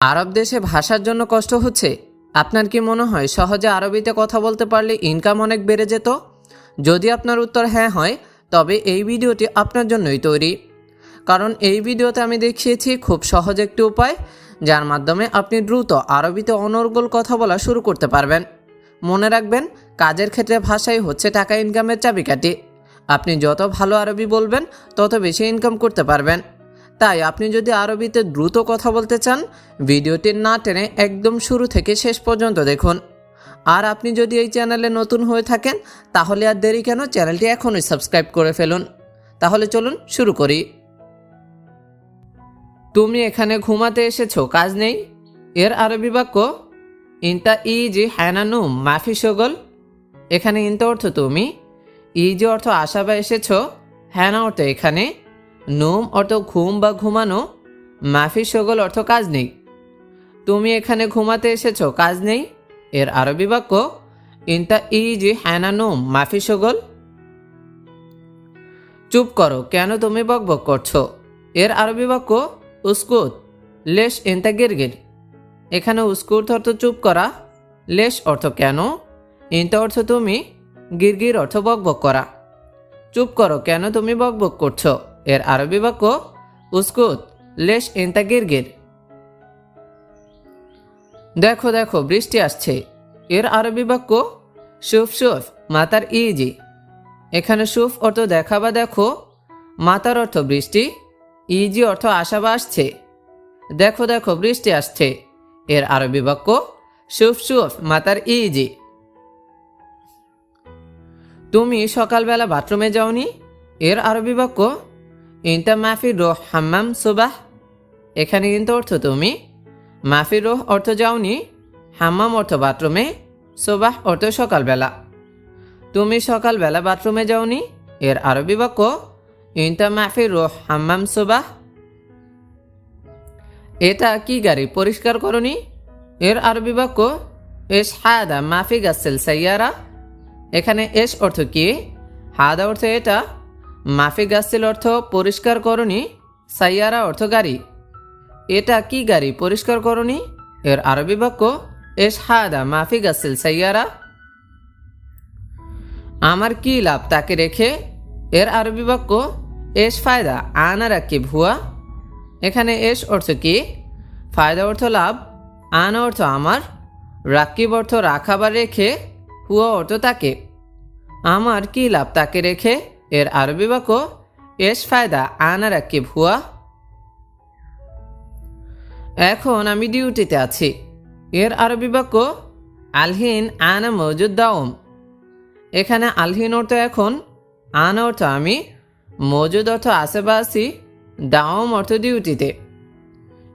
আরব দেশে ভাষার জন্য কষ্ট হচ্ছে? আপনার কি মনে হয় সহজে আরবিতে কথা বলতে পারলে ইনকাম অনেক বেড়ে যেত? যদি আপনার উত্তর হ্যাঁ হয়, তবে এই ভিডিওটি আপনার জন্যই তৈরি। কারণ এই ভিডিওতে আমি দেখিয়েছি খুব সহজ একটি উপায়, যার মাধ্যমে আপনি দ্রুত আরবিতে অনর্গল কথা বলা শুরু করতে পারবেন। মনে রাখবেন, কাজের ক্ষেত্রে ভাষাই হচ্ছে টাকা ইনকামের চাবিকাঠি। আপনি যত ভালো আরবি বলবেন, তত বেশি ইনকাম করতে পারবেন। তাই আপনি যদি আরবিতে দ্রুত কথা বলতে চান, ভিডিওটি না টেনে একদম শুরু থেকে শেষ পর্যন্ত দেখুন। আর আপনি যদি এই চ্যানেলে নতুন হয়ে থাকেন, তাহলে আর দেরি কেন চ্যানেলটি এখনই সাবস্ক্রাইব করে ফেলুন। তাহলে চলুন শুরু করি। তুমি এখানে ঘুমাতে এসেছ, কাজ নেই? এর আরবি বাক্য, ইনতা ই জি হ্যানানু মাফি সগল এখানে ইনতা অর্থ তুমি। ই যে অর্থ আশা বা এসেছ, হ্যানা অর্থ এখানে। নুম অর্থ ঘুম বা ঘুমানো, মাফি সগল অর্থ কাজ নেই। তুমি এখানে ঘুমাতে এসেছ, কাজ নেই? এর আরবি বাক্য, ইনতা ই জি হ্যানা নোম, মাফি সগল। চুপ করো, কেন তুমি বকবক করছ? এর আরবি বাক্য, উস্কুত, লেশ ইনতা গিরগির। এখানে উস্কুত অর্থ চুপ করা, লেশ অর্থ কেন? ইনতা অর্থ তুমি গিরগির অর্থ বকবক করা। চুপ করো, কেন তুমি বকবক করছ? এর আরবি বাক্য, উস্কুত, লেশ ইনতা গিরগির। দেখো দেখো, বৃষ্টি আসছে। এর আরবি বাক্য, সুফ সুফ, মাতার ইজি। এখানে সুফ অর্থ দেখা বা দেখো, মাতার অর্থ বৃষ্টি, ইজি অর্থ আশা বা আসছে। দেখো দেখো, বৃষ্টি আসছে। এর আরবি বাক্য, সুফ সুফ, মাতার ইজি। তুমি সকালবেলা বাথরুমে যাওনি? এর আরবি বাক্য ইনতা মাফি রোহ হাম্মাম সুবাহ। এখানে কিন্তু অর্থ তুমি। মাফি রোহ অর্থ যাওনি, হাম্মাম অর্থ বাথরুমে, সুবাহ অর্থ সকালবেলা। তুমি সকালবেলা বাথরুমে যাওনি, এর আরবি বাক্য ইনতা মাফি রোহ হাম্মাম সুবাহ। এটা কি গাড়ি পরিষ্কার করনি? এর আরবি বাক্য এস হাদা মাফি গাছেল সাইয়ারা। এখানে এস অর্থ কি? হাদা অর্থ এটা মাফি গাছেল অর্থ পরিষ্কার করনি, সাইয়ারা অর্থ গাড়ি। এটা কি গাড়ি পরিষ্কার করনি? এর আরবি বাক্য এস হাদা মাফি গাছেল সাইয়ারা। আমার কি লাভ তাকে রেখে? এর আরবি বাক্য এস ফায়দা আনা রাখি ভুয়া? এখানে এস অর্থ কি? ফায়দা অর্থ লাভ, আনা অর্থ আমার। রাকিব অর্থ রাখা বা রেখে, হুয়া অর্থ তাকে। আমার কি লাভ তাকে রেখে? এর আরবি বাক্য, এস ফায়দা, আনা রাকিব হুয়া। এখন আমি ডিউটিতে আছি। এর আরবি বাক্য, আলহিন আনা মজুদ দাওম। এখানে আলহিন অর্থ এখন, আনা অর্থ আমি, মজুদ অর্থ আছি দাওম অর্থ ডিউটিতে।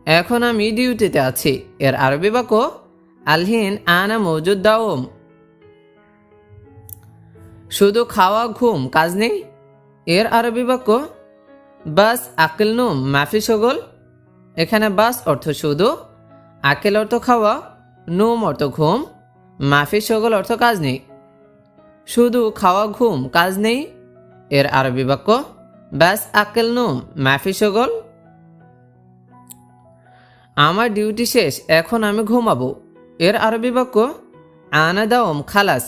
এখন আমি ডিউটিতে আছি। এর আরবি বাক্য, আলহিন আনা মজুদ দাওম। শুধু খাওয়া, ঘুম, কাজ নেই? এর আরবি বাক্য, বাস, আকিল, নুম, মাফি, সগল। এখানে বাস অর্থ শুধু, আকেল অর্থ খাওয়া, নুম অর্থ ঘুম, মাফি, সগল অর্থ কাজ নেই। শুধু খাওয়া, ঘুম, কাজ নেই? এর আরবি বাক্য ব্যাস আকেল, নুম, মাফি, সগল। আমার ডিউটি শেষ, এখন আমি ঘুমাবো। এর আরবি বাক্য, আনা দাওম, খালাস,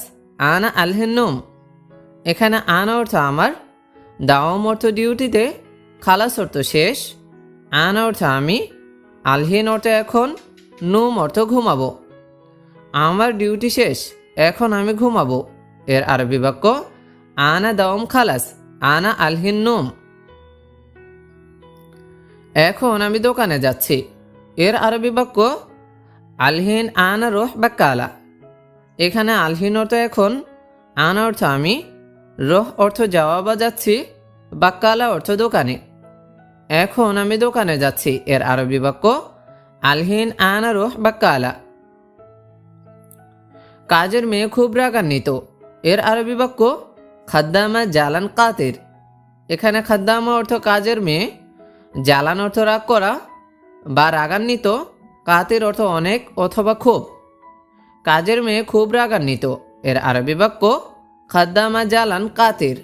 আনা আলহেন্নুম এখানে আনা অর্থ আমার দাওম অর্থ ডিউটিতে, খালাস অর্থ শেষ, আনা অর্থ আমি, আলহিন অর্থ এখন, নুম অর্থ ঘুমাবো। আমার ডিউটি শেষ, এখন আমি ঘুমাবো। এর আরবি বাক্য, আনা দাওম খালাস, আনা আলহিন নুম। এখন আমি দোকানে যাচ্ছি। এর আরবি বাক্য, আলহিন আনা রোহ বাক্কালা। এখানে আলহিন অর্থ এখন, আনা অর্থ আমি রোহ অর্থ যাওয়া বা যাচ্ছি বাক্কালা অর্থ দোকানে। এখন আমি দোকানে যাচ্ছি, এর আরবি বাক্য, আলহিন আনা রোহ বাক্কালা কাজের মেয়ে খুব রাগান্বিত। এর আরবি বাক্য, খাদ্দামা জালান কাতের। এখানে খাদ্দামা অর্থ কাজের মেয়ে জ্বালান অর্থ রাগ করা, বা রাগান্বিত, কাতের অর্থ অনেক অথবা খুব। কাজের মেয়ে খুব রাগান্বিত, এর আরবি বাক্য খাদ্দামা জালান কাতের।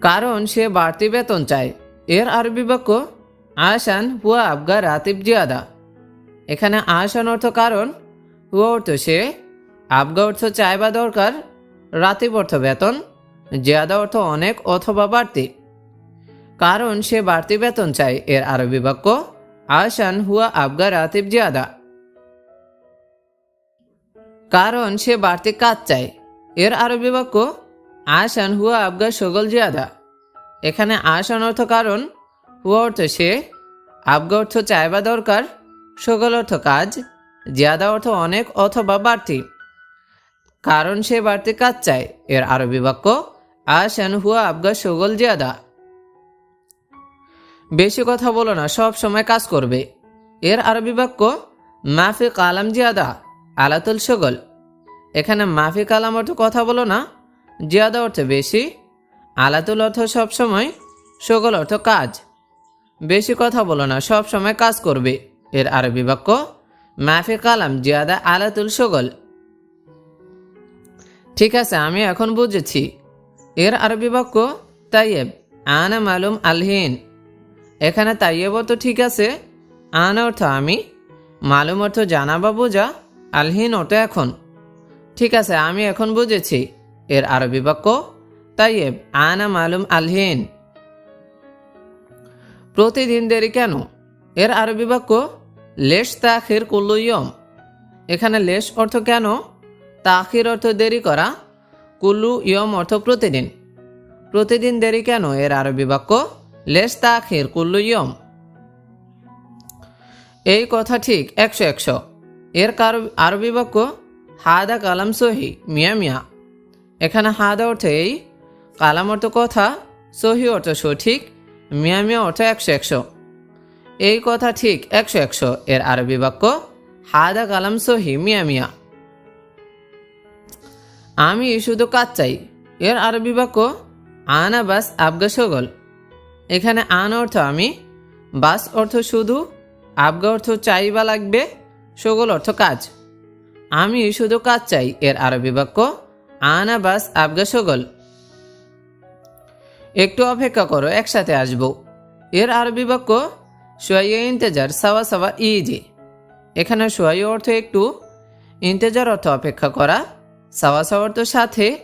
কারণ সে বাড়তি বেতন চায়। এর আরবি বাক্য আসান হুয়া আবগা রাতিব জিয়াদা। এখানে আসান অর্থ কারণ, হুয়া অর্থ সে, আবগা অর্থ চাই বা দরকার, রাতিব অর্থ বেতন, জিয়াদা অর্থ অনেক অথবা বাড়তি। কারণ সে বাড়তি বেতন চায়। এর আরবি বাক্য আসান হুয়া আবগা রাতিব জিয়াদা। কারণ সে বাড়তি কাজ চায়। এর আরবি বাক্য আসান হুয়া আবগা সগল জিয়াদা। এখানে আসান অর্থ কারণ, হুয়া অর্থ সে, আবগা অর্থ চাইবা দরকার, সগল অর্থ কাজ, জিয়াদা অর্থ অনেক অথবা বাড়তি। কারণ সে বাড়তি কাজ চায়। এর আরবি বাক্য আসান হুয়া আবগা সগল জিয়াদা। বেশি কথা বলো না, সব সময় কাজ করবে। এর আরবি বাক্য মাফি কালাম জিয়াদা। আলাতুল সগল এখানে মাফি কালাম অর্থ কথা বলো না, জিয়াদা অর্থে বেশি, আলাতুল অর্থ সবসময় সগল অর্থ কাজ। বেশি কথা বলো না, সব সময় কাজ করবে। এর আরবি বাক্য, মাফি কালাম, জিয়াদা, আলাতুল সগল ঠিক আছে, আমি এখন বুঝেছি। এর আরবি বাক্য, তাইয়েব, আনা মালুম আলহিন। এখানে তাইয়েব তো ঠিক আছে, আন অর্থ আমি, মালুম অর্থ জানা বা বোঝা আলহিন অর্থ এখন। ঠিক আছে, আমি এখন বুঝেছি, এর আরবি বাক্য। তাইয়েব, আনা মালুম আলহিন। প্রতিদিন দেরি কেন? এর আরবি বাক্য, লেশ তাখির কুল্লুয়ম এখানে লেশ অর্থ কেন? তাখির অর্থ দেরি করা। কুল্লু ইয়ম অর্থ প্রতিদিন। প্রতিদিন দেরি কেন? এর আরবি বাক্য, লেশ তাখির কুল্লু ইয়ম। এই কথা ঠিক একশো একশো। এর আরবি বাক্য, হাদা কালাম সহি মিয়া মিয়া। এখানে হাদা অর্থ এই, কালাম অর্থ কথা, সহি অর্থ সঠিক, মিয়া মিয়া অর্থ একশো একশো। এই কথা ঠিক একশো একশো। এর আরবি বাক্য, হাদা কালাম সহি মিয়া মিয়া। আমি শুধু কাজ চাই। এর আরবি বাক্য, আনা বাস আবগা সগল এখানে আন অর্থ আমি, বাস অর্থ শুধু, আবগা অর্থ চাই বা লাগবে সগল অর্থ কাজ। আমি শুধু কাজ চাই, এর আরবি বাক্য, আনা বাস আবগা সগল। একটু অপেক্ষা করো, একসাথে আসব। এর আরবি বাক্য, সোয়াইয়া ইন্তেজার সাওয়া সাওয়া ইজি। এখানে সোয়াই অর্থ একটু, ইন্তেজার অর্থ অপেক্ষা করা, সাওয়া সাওয়া অর্থ সাথে,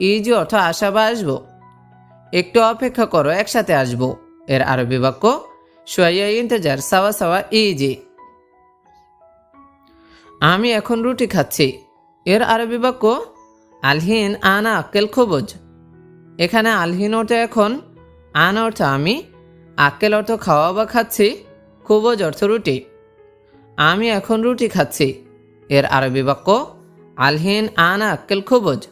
ইজি অর্থ আসা বা আসব। একটু অপেক্ষা করো, একসাথে আসব। এর আরবি বাক্য, সোয়াইয়া ইন্তেজার সাওয়া সাওয়া ইজি। আমি এখন রুটি খাচ্ছি। এর আরবি বাক্য, আলহিন আনা আক্কেল খবজ। এখানে আলহিন অর্থ এখন, আনা অর্থ আমি, আক্কেল অর্থ খাওয়া বা খাচ্ছি, খবজ অর্থ রুটি। আমি এখন রুটি খাচ্ছি। এর আরবি বাক্য, আলহিন আনা আক্কেল খবজ।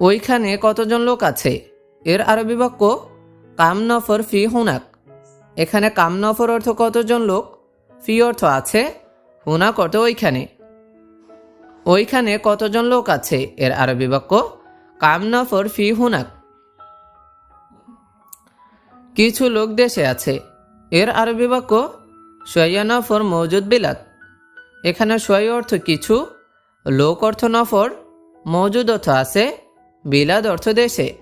ওইখানে কতজন লোক আছে? এর আরবি বাক্য, কামনফর ফি হুনাক। এখানে কামনফর অর্থ কতজন লোক? ফি অর্থ আছে? হুনাক অর্থ ওইখানে? ওইখানে কতজন লোক আছে এর আরবি বাক্য? কামনফর ফি হুনাক। কিছু লোক দেশে আছে। এর আরবি বাক্য, সৈয়া নফর মৌজুদ বিলাত। এখানে সই অর্থ কিছু, লোক অর্থ নফর মৌজুদ অর্থ আছে, বিলাদ অর্থ দেশে।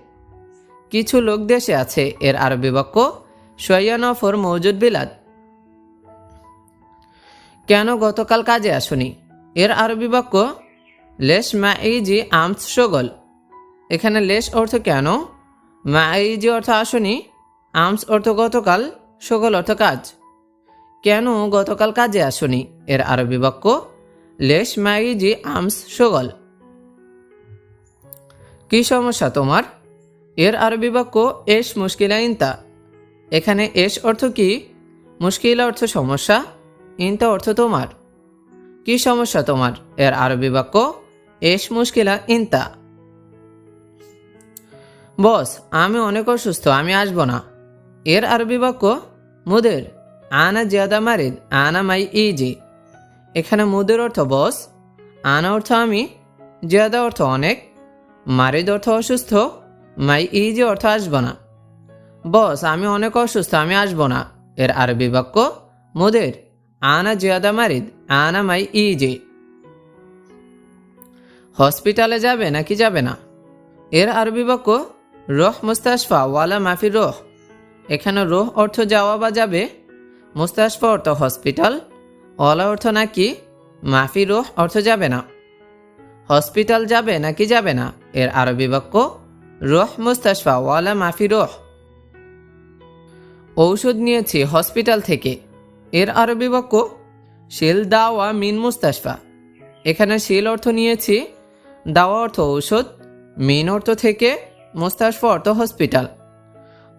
কিছু লোক দেশে আছে এর আরবি বাক্য, সৈয়া নফর মৌজুদ বিলাদ কেন গতকাল কাজে আসনি? এর আরবি বাক্য, লেশ মা ইজি আমস সগল। এখানে লেশ অর্থ কেন? মা ইজি অর্থ আসনি, আমস অর্থ গতকাল, সগল অর্থ কাজ। কেন গতকাল কাজে আসনি? এর আরবি বাক্য, লেশ মা ইজি আমস সগল। কি সমস্যা তোমার? এর আরবি বাক্য এস মুশকিলা ইনতা এখানে এস অর্থ কি? মুশকিলা অর্থ সমস্যা। ইনতা অর্থ তোমার। কি সমস্যা তোমার? এর আরবি বাক্য, এস মুশকিলা ইনতা। বস, আমি অনেক অসুস্থ, আমি আসব না। এর আরবি বাক্য, মুদের। আনা জিয়াদা মারিদ, আনা মাই ইজি। এখানে মুদের অর্থ, বস। আনা অর্থ, আমি। জিয়াদা অর্থ, অনেক। মারিদ অর্থ, অসুস্থ। মাই ইজি অর্থ, আসব না। বস, আমি অনেক অসুস্থ, আমি আসব না। এর আরবি বাক্য, মুদের। আনা জিয়াদা মারিদ, আনা মাই ইজি। হসপিটালে যাবে নাকি যাবে না? এর আরবি বাক্য, রহ মুস্তাশফা, ওয়ালা মাফি রহ। এখানে রোহ অর্থ যাওয়া বা যাবে, মুস্তাশফা অর্থ হসপিটাল, ওয়ালা অর্থ নাকি মাফি রোহ অর্থ যাবে না। হসপিটাল যাবে নাকি যাবে না? এর আরবি বাক্য, রোহ মুস্তাশফা, ওয়ালা মাফি রোহ। ঔষধ নিয়েছি হসপিটাল থেকে। এর আরবি বাক্য, শিল দাওয়া মিন মুস্তাশফা। এখানে শিল অর্থ নিয়েছি, দাওয়া অর্থ ঔষধ, মিন অর্থ থেকে মুস্তাশফা অর্থ হসপিটাল।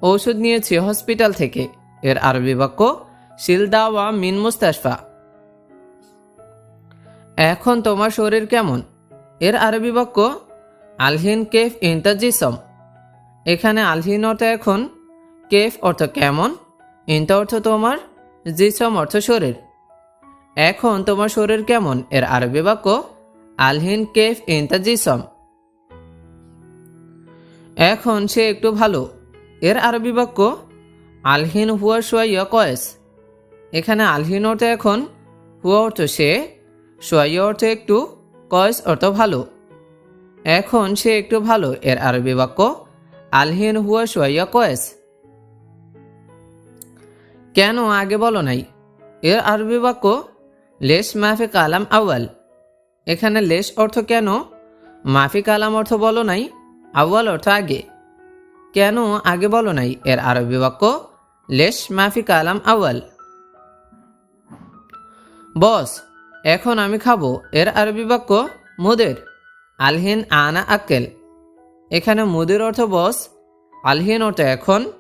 ঔষধ নিয়েছি হসপিটাল থেকে। এর আরবি বাক্য, শিল দাওয়া মিন মুস্তাশফা। এখন তোমার শরীর কেমন? এর আরবি বাক্য, আলহিন কেফ ইন্তাজিসম। এখানে আলহিন অর্থ এখন, কেফ অর্থ কেমন? ইন্তা অর্থ তোমার জিসম অর্থ শরীর। এখন তোমার শরীর কেমন? এর আরবি বাক্য, আলহিন কেফ ইন্তা জিসম এখন সে একটু ভালো। এর আরবি বাক্য, আলহিন হুয়া সোয়াইয়া কয়েস। এখানে আলহিন অর্থ এখন, হুয়া অর্থ সে সোয়াইয়া অর্থ একটু, কয়েস অর্থ ভালো। এখন সে একটু ভালো। এর আরবি বাক্য, আলহিন হুয়া সোয়াইয়া কয়েস। কেন আগে বলো নাই? এর আরবি বাক্য লেস মাফি কালাম আউয়াল। এখানে লেস অর্থ কেন? মাফি কালাম অর্থ বলো নাই, আউয়াল অর্থ আগে। কেন আগে বলো নাই? এর আরবি বাক্য লেস মাফি কালাম আউয়াল। বস, এখন আমি খাব। এর আরবি বাক্য, মুদের। আলহিন আনা আক্কেল। এখানে মুদের অর্থ বস, আলহিন অর্থ এখন।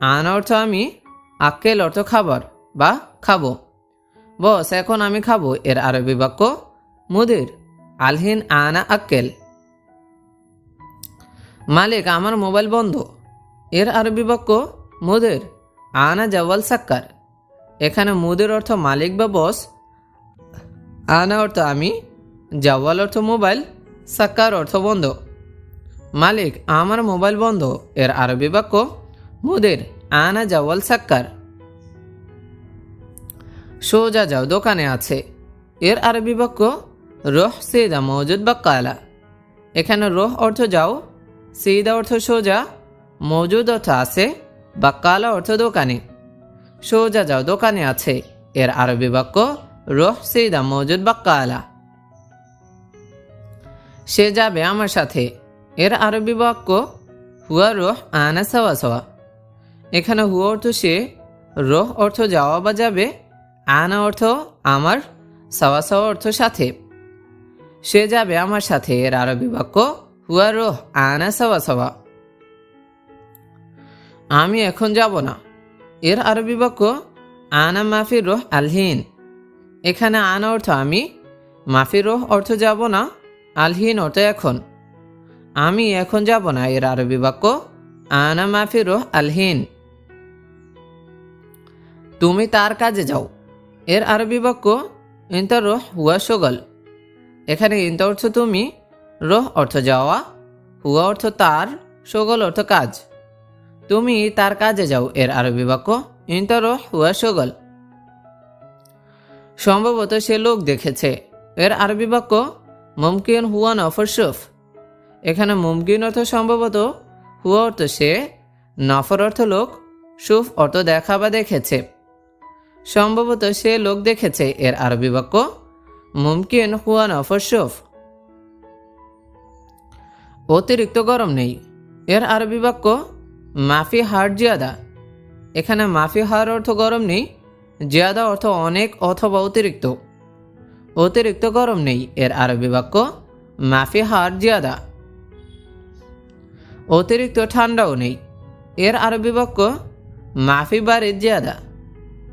আনা অর্থ আমি আক্কেল অর্থ খাবার বা খাব। বস, এখন আমি খাব। এর আরবি বাক্য, মুদির। আলহিন আনা আক্কেল মালিক, আমার মোবাইল বন্ধ। এর আরবি বাক্য, মুদের। আনা জওয়াল সাক্কার। এখানে মুদের অর্থ মালিক বা বস। আনা অর্থ আমি, জওয়াল অর্থ মোবাইল, সাক্কার অর্থ বন্ধ। মালিক, আমার মোবাইল বন্ধ। এর আরবি বাক্য, মুদের। আনা জওয়াল সাক্কার। সোজা যাও, দোকানে আছে। এর আরবি বাক্য, রোহ সিদা মৌজুদ বা কালা। এখানে রোহ অর্থ যাও, সিদা অর্থ সোজা মৌজুদ অর্থ আছে, বা কালা অর্থ দোকানে। সোজা যাও, দোকানে আছে। এর আরবি বাক্য, রোহ সিদা মৌজুদ বা কালা। সে যাবে আমার সাথে। এর আরবি বাক্য, হুয়া রোহ আনা সাওয়া সাওয়া। এখানে হুয়া অর্থ সে, রোহ অর্থ যাওয়া বা যাবে, আনা অর্থ আমার, সাওয়া অর্থ সাথে। সে যাবে আমার সাথে এর আরবি বাক্য, হুয়া রোহ, আনা সাওয়া সাওয়া। আমি এখন যাব না। এর আরবি বাক্য, আনা মাফি রোহ আলহিন এখানে আনা অর্থ আমি, মাফি রোহ অর্থ যাব না আলহিন অর্থ এখন। আমি এখন যাব না এর আরবি বাক্য, আনা মাফি রোহ আলহিন তুমি তার কাজে যাও। এর আরবি বাক্য ইন্তা রোহ হুয়া সগল এখানে ইন্তা অর্থ তুমি, রোহ অর্থ যাওয়া, হুয়া অর্থ তার সগল অর্থ কাজ। তুমি তার কাজে যাও, এর আরবি বাক্য ইন্তা রোহ হুয়া সগল সম্ভবত সে লোক দেখেছে। এর আরবি বাক্য, মুমকিন হুয়া নফর সুফ এখানে মুমকিন অর্থ সম্ভবত, হুয়া অর্থ সে, নফর অর্থ লোক, সুফ অর্থ দেখা বা দেখেছে। সম্ভবত সে লোক দেখেছে এর আরবি বাক্য। মুমকিন হুয়া নফর সুফ অতিরিক্ত গরম নেই। এর আরবি বাক্য, মাফি হার জিয়াদা। এখানে মাফি হার অর্থ গরম নেই, জিয়াদা অর্থ অনেক অথবা অতিরিক্ত। অতিরিক্ত গরম নেই, এর আরবি বাক্য, মাফি হার জিয়াদা। অতিরিক্ত ঠান্ডাও নেই। এর আরবি বাক্য, মাফি বারিদ জিয়াদা।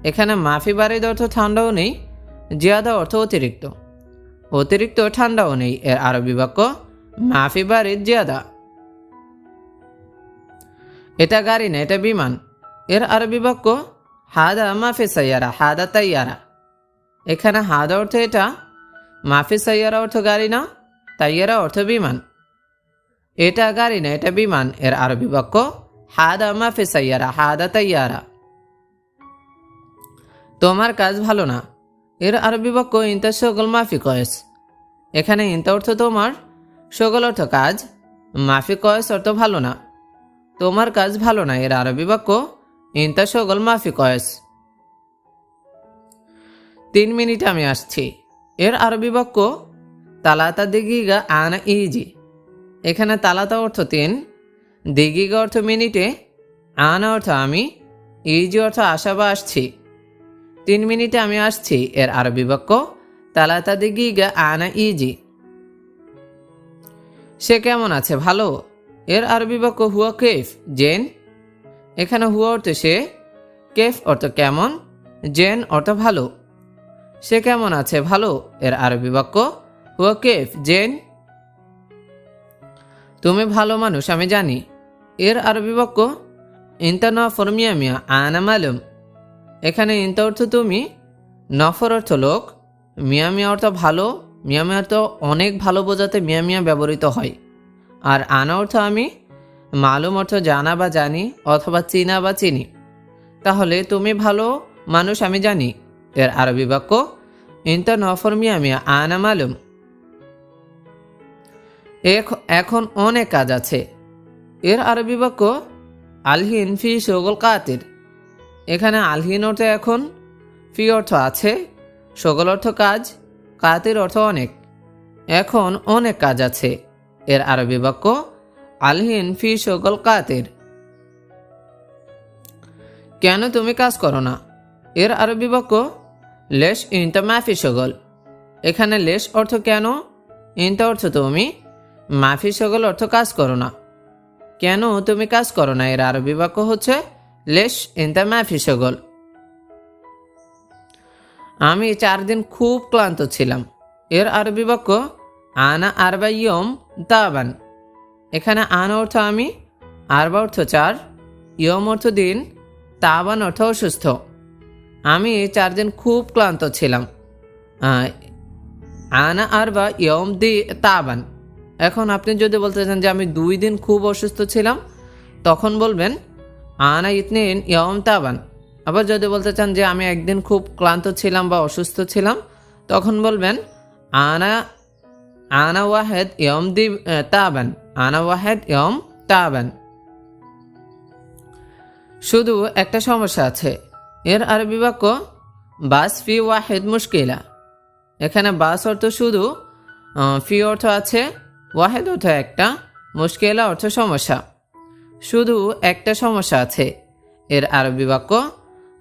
এখানে মাফি বারিদ অর্থ ঠান্ডাও নেই, জিয়াদা অর্থ অতিরিক্ত। অতিরিক্ত ঠান্ডাও নেই, এর আরবি বাক্য, মাফি বারিদ জিয়াদা। এটা গাড়ি না, এটা বিমান। এর আরবি বাক্য, হাদা মাফি সাইয়ারা, হাদা তাইয়ারা। এখানে হাদা অর্থ এটা, মাফি সাইয়ারা অর্থ গাড়ি না, তাইয়ারা অর্থ বিমান। এটা গাড়ি না, এটা বিমান, এর আরবি বাক্য, হাদা মাফি সাইয়ারা, হাদা তাইয়ারা। তোমার কাজ ভালো না। এর আরবি বাক্য, ইন্তা সকল মাফি কয়েস। এখানে ইন্তা অর্থ তোমার সকল অর্থ কাজ, মাফি কয়েস অর্থ ভালো না। তোমার কাজ ভালো না, এর আরবি বাক্য, ইনতা শগল মাফি কয়েস। তিন মিনিট আমি আসছি। এর আরবি বাক্য, তালাতা দিগিগা আনা ইজি। এখানে তালাতা অর্থ তিন, দিগিগা অর্থ মিনিটে, আনা অর্থ আমি, ইজি অর্থ আসা বা আসছি। তিন মিনিটে আমি আসছি, এর আরবি বাক্য, তালাতা দিগিগা আনা ইজি। সে কেমন আছে, ভালো? এর আরবি বাক্য, হুয়া কেফ? জেন? এখানে হুয়া অর্থ সে, কেফ অর্থ কেমন? জেন অর্থ ভালো। সে কেমন আছে, ভালো? এর আরবি বাক্য, হুয়া কেফ? জেন? তুমি ভালো মানুষ, আমি জানি। এর আরবি বাক্য ইন্তা নফর মিয়া মিয়া আনা মালুম। এখানে ইন্তা অর্থ তুমি, নফর অর্থ লোক, মিয়া মিয়া অর্থ ভালো, মিয়া মিয়া অর্থ অনেক ভালো বোঝাতে মিয়া মিয়া ব্যবহৃত হয়। আর আনা অর্থ আমি, মালুম অর্থ জানা বা জানি অথবা চিনা বা চিনি। তাহলে তুমি ভালো, মানুষ আমি জানি। এর আরবি বাক্য, ইন্তা নফর মিয়া মিয়া, আনা মালুম। এখ- এখন অনেক কাজ আছে। এর আরবি বাক্য, আলহিন ফি সগল কাতির। এখানে আলহিন অর্থ এখন, ফি অর্থ আছে, সকল অর্থ কাজ, কাতির অর্থ অনেক। এখন অনেক কাজ আছে। এর আরবি বাক্য, আলহীন ফি সকল কাতির। কেন তুমি কাজ করো না? এর আরবি বাক্য, লেশ ইনতা মাফি সকল। এখানে লেশ অর্থ কেন? ইনতা অর্থ তুমি, মাফি সকল অর্থ কাজ করো না। কেন তুমি কাজ করো না? এর আরবি বাক্য হচ্ছে লেশ ইনতা মাফি সগল আমি চার দিন খুব ক্লান্ত ছিলাম। এর আরবি বাক্য, আনা আরবা ইয়ম তাবান এখানে আনা অর্থ আমি, আরবা অর্থ চার, ইয়ম অর্থ দিন তাবান অর্থ অসুস্থ। আমি চার দিন খুব ক্লান্ত ছিলাম। আনা আরবা ইয়ম দি তাবান এখন আপনি যদি বলতে চান যে আমি দুই দিন খুব অসুস্থ ছিলাম, তখন বলবেন আনা ইতনিন ইয়ম তাবান। আবার যদি বলতে চান যে আমি একদিন খুব ক্লান্ত ছিলাম বা অসুস্থ ছিলাম, তখন বলবেন, আনা আনা ওয়াহেদ ইয়ম দি তাবান। আনা ওয়াহেদ ইয়ম তাবান। শুধু একটা সমস্যা আছে। এর আরবি বাক্য, বাস ফি ওয়াহেদ মুশকিলা। এখানে বাস অর্থ শুধু ফি অর্থ আছে, ওয়াহেদ অর্থ একটা, মুশকিলা অর্থ সমস্যা। শুধু একটা সমস্যা আছে। এর আরবি বাক্য,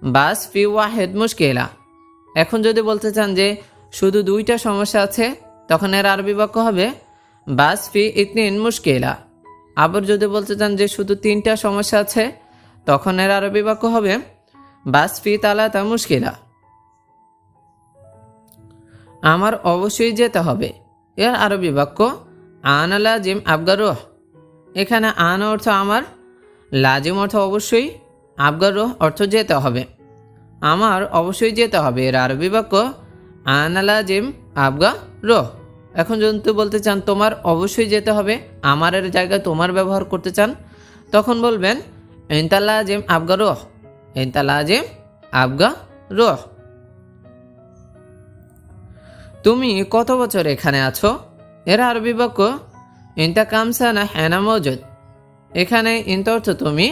বাস ফি ওয়াহেদ মুশকিলা। এখন যদি বলতে চান যে শুধু দুইটা সমস্যা আছে, তখন এর আরবি বাক্য হবে, বাস ফি ইতনিন মুশকিলা। আবার যদি বলতে চান যে শুধু তিনটা সমস্যা আছে, তখন এর আরবি বাক্য হবে, বাস ফি তালাতা মুশকিলা। আমার অবশ্যই যেতে হবে। এর আরবি বাক্য আনালা জিম আবগার রোহ। এখানে আন অর্থ আমার, লাজিম অর্থ অবশ্যই, আবগার অর্থ যেতে হবে। আমার অবশ্যই যেতে হবে, এর আরবি বাক্য, আনা লাজিম আবগা রোহ। এখন যদি বলতে চান তোমার অবশ্যই যেতে হবে আমার এর জায়গায় তোমার ব্যবহার করতে চান, তখন বলবেন ইনতালাজিম আবগা রোহ। ইনতালাজিম আবগা রোহ। তুমি কত বছর এখানে আছো? এর আরবি বাক্য ইনতা কামসানা হ্যানা মজুদ। এখানে ইন্ত অর্থ তুমি,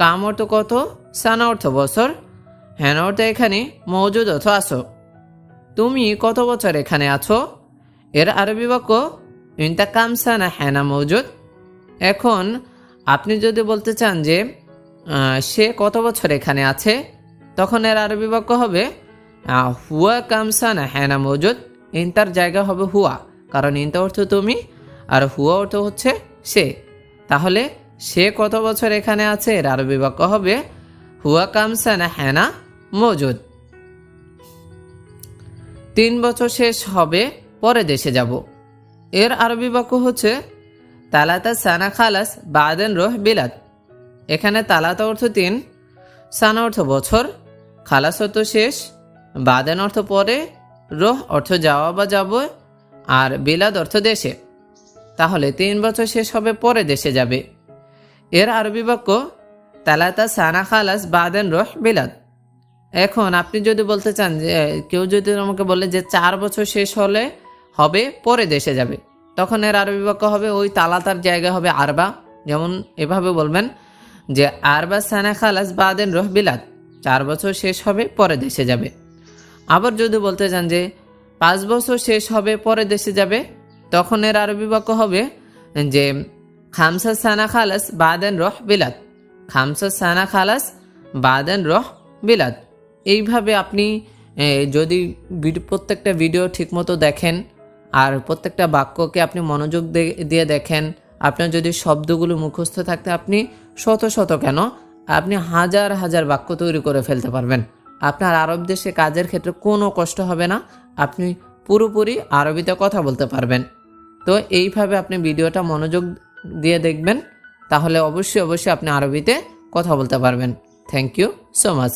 কাম অর্থ কত, সানা অর্থ বছর হ্যানা অর্থ এখানে মজুদ অর্থ আসো তুমি কত বছর এখানে আছো? এর আরবি বাক্য ইনতা কামসানা হ্যানা মজুদ। এখন আপনি যদি বলতে চান যে সে কত বছর এখানে আছে, তখন এর আরবি বাক্য হবে হুয়া কামসানা হ্যানা মজুদ। ইনতার জায়গা হবে হুয়া, কারণ ইনতা অর্থ তুমি আর হুয়া অর্থ হচ্ছে সে। তাহলে সে কত বছর এখানে আছে? এর আরবি বাক্য হবে, হুয়া কামসানা হ্যানা মজুদ। তিন বছর শেষ হবে, পরে দেশে যাব। এর আরবি বাক্য হচ্ছে, তালাতা সানা খালাস বাদেন রোহ বিলাদ। এখানে তালাতা অর্থ তিন, সানা অর্থ বছর, খালাস অর্থ শেষ, বাদেন অর্থ পরে, রোহ অর্থ যাওয়া বা যাব, আর বিলাদ অর্থ দেশে। তাহলে তিন বছর শেষ হবে, পরে দেশে যাবে। এর আরবি বাক্য, তালাতা সানা খালাস বাদেন রহ বিলাদ। এখন আপনি যদি বলতে চান যে, কেউ যদি আমাকে বলে যে চার বছর শেষ হলে হবে, পরে দেশে যাবে, তখন এর আরবি বাক্য হবে, ওই তালাতার জায়গা হবে আরবা। যেমন এভাবে বলবেন যে, আরবা সানা খালাস বাদেন রহ বিলাত চার বছর শেষ হবে, পরে দেশে যাবে। আবার যদি বলতে চান যে, পাঁচ বছর শেষ হবে, পরে দেশে যাবে তখন এর আরবি বাক্য হবে যে, খামসা সানা খালাস বাদেন রহ বিলাত খামসা সানা খালাস বাদেন রহ বিলাত এইভাবে আপনি যদি প্রত্যেকটা ভিডিও ঠিকমতো দেখেন, আর প্রত্যেকটা বাক্যকে আপনি মনোযোগ দিয়ে দেখেন, আপনার যদি শব্দগুলো মুখস্থ থাকতে আপনি শত শত কেন, আপনি হাজার হাজার বাক্য তৈরি করে ফেলতে পারবেন। আপনার আরব দেশে কাজের ক্ষেত্রে কোনো কষ্ট হবে না, আপনি পুরোপুরি আরবিতে কথা বলতে পারবেন। তো এইভাবে আপনি ভিডিওটা মনোযোগ দিয়ে দেখবেন, তাহলে অবশ্যই অবশ্যই আপনি আরবিতে কথা বলতে পারবেন। Thank you so much